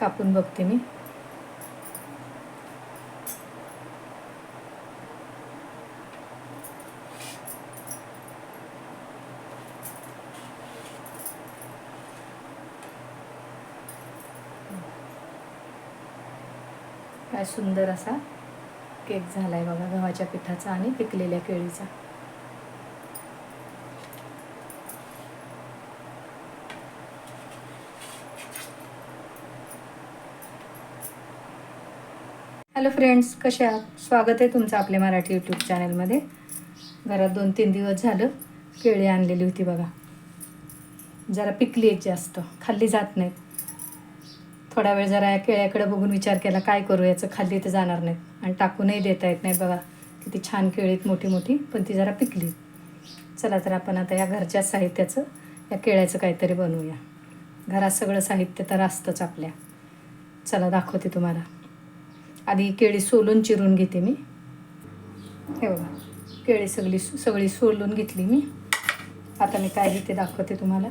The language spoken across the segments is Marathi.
कापून बघते मी. काय सुंदर असा केक झालाय बघा गव्हाच्या पिठाचा आणि पिकलेल्या केळीचा. हॅलो फ्रेंड्स कसे आहात? स्वागत आहे तुमचं आपल्या मराठी यूट्यूब चॅनलमध्ये घरात दोन तीन दिवस झालं केळी आणलेली होती बघा. जरा पिकली आहेत जास्त खाल्ली जात नाहीत. थोडा वेळ जरा या केळ्याकडे बघून विचार केला काय करू याचं खाल्ली तर जाणार नाहीत. आणि टाकूनही देता येत नाही बघा. किती छान केळीत मोठी मोठी पण ती जरा पिकली. चला तर आपण आता या घरच्या साहित्याचं या केळ्याचं काहीतरी बनवूया. घरात सगळं साहित्य तर असतंच आपल्या. चला दाखवते तुम्हाला. आधी केळी सोलून चिरून घेते मी. हे बघा केळी सगळी सगळी सोलून घेतली मी. आता मी काय घेते दाखवते तुम्हाला.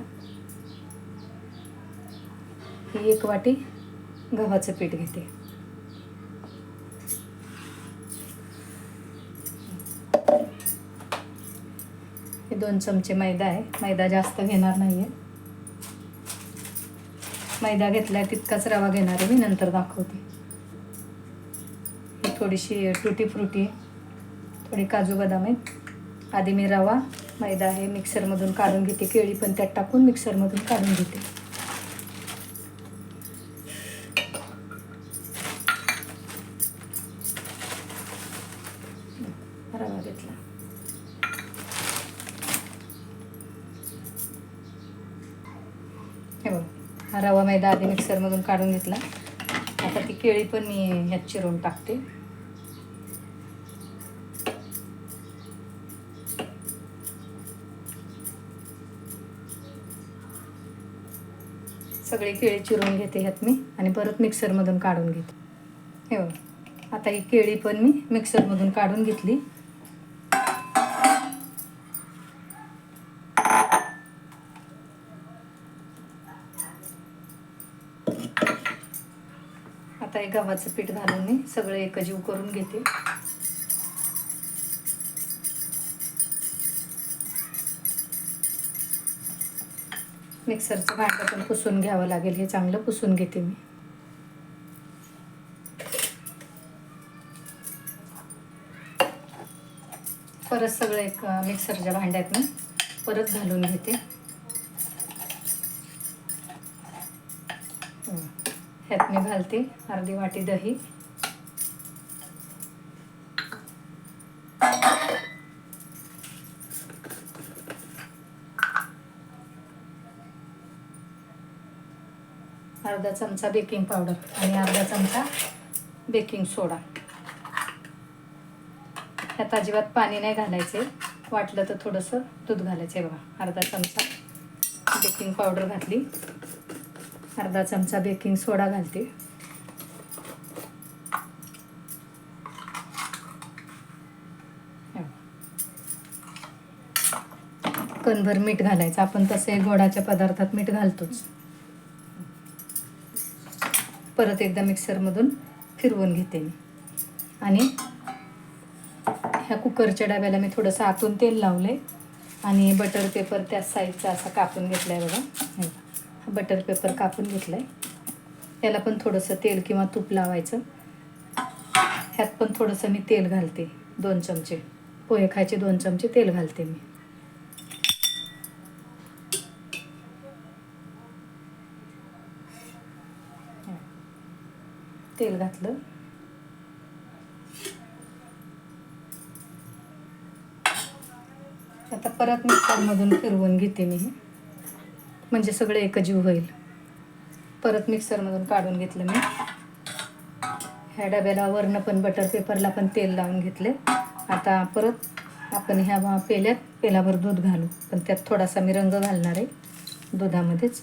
ही एक वाटी गव्हाचं पीठ घेते. हे दोन चमचे मैदा आहे. मैदा जास्त घेणार नाही आहे मैदा घेतलाय तितकाच रवा घेणार आहे मी नंतर दाखवते. थोडीशी टुटी फ्रुटी थोडी काजू बदाम आहेत. आधी मी रवा मैदा आहे मिक्सरमधून काढून घेते. केळी पण त्यात टाकून मिक्सरमधून काढून घेते. रवा घेतला. हे बघ हा रवा मैदा आधी मिक्सरमधून काढून घेतला. आता ती केळी पण मी ह्यात चिरून टाकते. सगळी केळी चिरून घेते ह्यात मी आणि परत मिक्सरमधून काढून घेते. हे बघ आता ही केळी पण मी मिक्सरमधून काढून घेतली. आता हे गव्हाचं पीठ घालून मी सगळं एकजीव करून घेते. मिक्सरचं भांडं पण पुसून घ्यावं लागेल. हे चांगलं पुसून घेते मी. परत सगळं एक मिक्सरच्या भांड्यात मी परत घालून घेते. ह्यात मी घालते अर्धी वाटी दही. अर्धा चमचा बेकिंग पावडर आणि अर्धा चमचा बेकिंग सोडा. ह्यात अजिबात पाणी नाही घालायचे. वाटलं तर थोडंसं दूध घालायचं आहे बघा. अर्धा चमचा बेकिंग पावडर घातली. अर्धा चमचा बेकिंग सोडा घालते. कणभर मीठ घालायचं. आपण तसे गोडाच्या पदार्थात मीठ घालतोच. परत एकदा मिक्सरमधून फिरवून घेते मी. आणि ह्या कुकरच्या डब्याला मी थोडंसं आतून तेल लावलं आहे आणि बटर पेपर त्या साईजचा असा कापून घेतला आहे बघा. हा बटर पेपर कापून घेतला आहे त्याला पण थोडंसं तेल किंवा तूप लावायचं. ह्यात पण थोडंसं मी तेल घालते. दोन चमचे. पोहे खायचे दोन चमचे तेल घालते मी. तेल घातलं. आता परत मिक्सरमधून फिरवून घेते मी म्हणजे सगळं एकजीव होईल. परत मिक्सरमधून काढून घेतलं मी. ह्या डब्याला वरनं पण बटर पेपरला पण तेल लावून घेतले. आता परत आपण ह्या पेल्यात पेलाभर दूध घालू. पण त्यात थोडासा मी रंग घालणार आहे दुधामध्येच.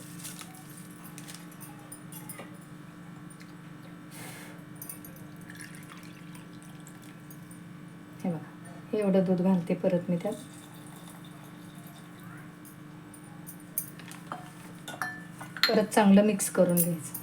एवढं दूध घालते परत मी त्यात. परत चांगलं मिक्स करून घ्यायचं.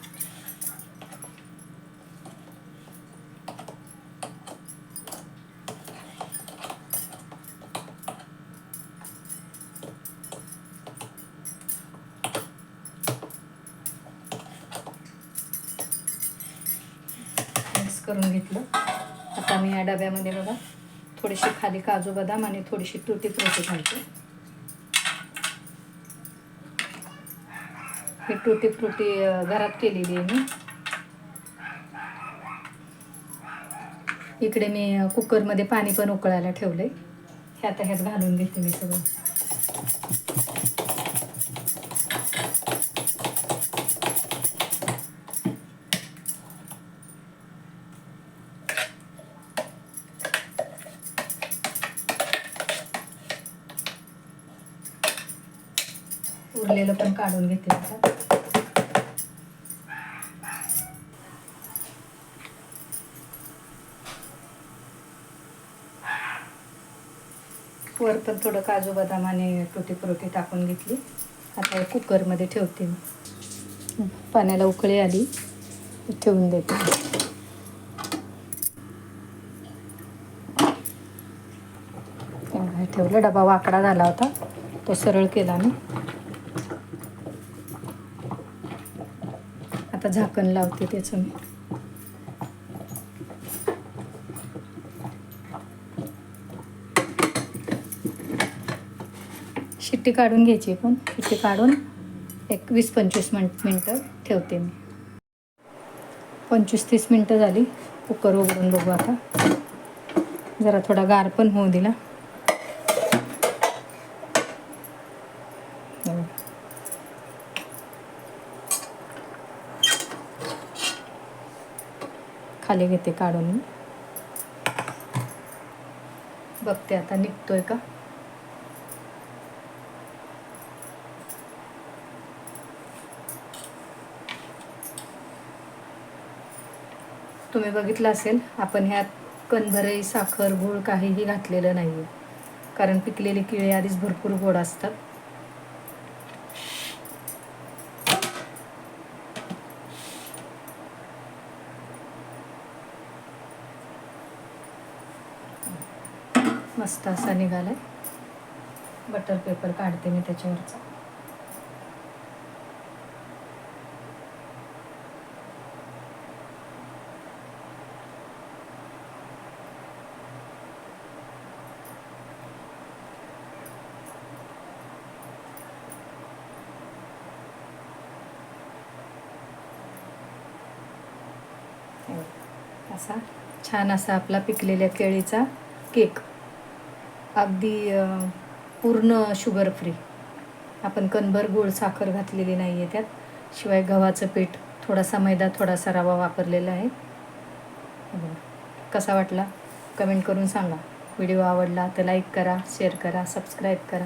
मिक्स करून घेतलं. आता मी या डब्यामध्ये बघा. थोडीशी खाली काजू बदाम आणि थोडीशी तुटी फ्रुटी घालते. ही तुटी फ्रुटी घरात केलेली आहे मी. इकडे मी कुकरमध्ये पाणी पण उकळायला ठेवलंय. हे आता ह्यात घालून घेते मी सगळं. उरलेलं पण काढून घेते आता. वर पण थोडं काजू बदाम आणि टुटी फ्रुटी टाकून घेतली. आता कुकरमध्ये ठेवते मी. पाण्याला उकळी आली ठेवून देते. ठेवलं. डबा वाकडा झाला होता. तो सरळ केला मी. आता झाकण लावते त्याचं मी. शिट्टी काढून घ्यायची पण. शिट्टी काढून एक वीस पंचवीस मिन मिनटं ठेवते मी. पंचवीस तीस मिनटं झाली. कुकर उघडून बघू आता. जरा थोडा गार पण होऊ दिला बघा. खाली घेते काढून मी. बघते आता निघतोय का? तुम्ही बघितलं असेल आपण ह्यात कणभरई साखर गूळ काहीही घातलेलं नाही आहे कारण पिकलेली किळे आधीच भरपूर गोड असतात. मस्त असा निघालाय. बटर पेपर काढते मी त्याच्यावरचा. हो. असा छान असा आपला पिकलेल्या केळीचा केक. अगदी पूर्ण शुगर फ्री आपण कणभर गूळ साखर घातलेली नाही आहे त्यात. शिवाय गव्हाचं पीठ थोडासा मैदा थोडासा रवा वापरलेला आहे. कसा वाटला? कमेंट करून सांगा. व्हिडिओ आवडला तर लाईक करा शेअर करा सबस्क्राईब करा.